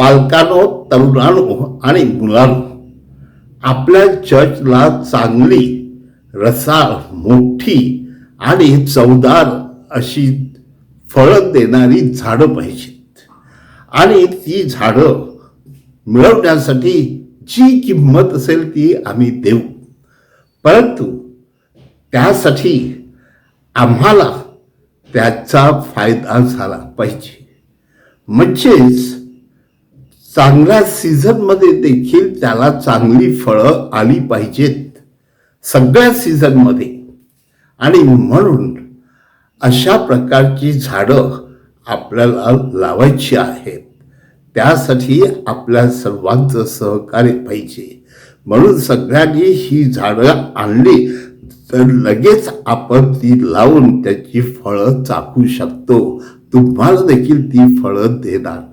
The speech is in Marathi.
पालकांनो तरुणांनो आणि मुलांनो आपल्या चर्चला चांगली रसाळ मोठी आणि चवदार अशी फळं देणारी झाडं पाहिजेत. आणि ती झाडं मिळवण्यासाठी जी किंमत असेल ती आम्ही देऊ. परंतु त्यासाठी आम्हाला त्याचा फायदा झाला पाहिजे. म्हणजेच चांगल्या सीझनमध्ये देखील त्याला चांगली फळं आली पाहिजेत. सगळ्या सीझनमध्ये आणि म्हणून अशा प्रकारची झाडं आपल्याला लावायची आहेत. त्यासाठी आपल्या सर्वांचं सहकार्य पाहिजे. म्हणून सगळ्यांनी ही झाडं आणली तर लगेच आपण ती लावून त्याची फळं चाकू शकतो. तुम्हाला देखील ती फळं देणार.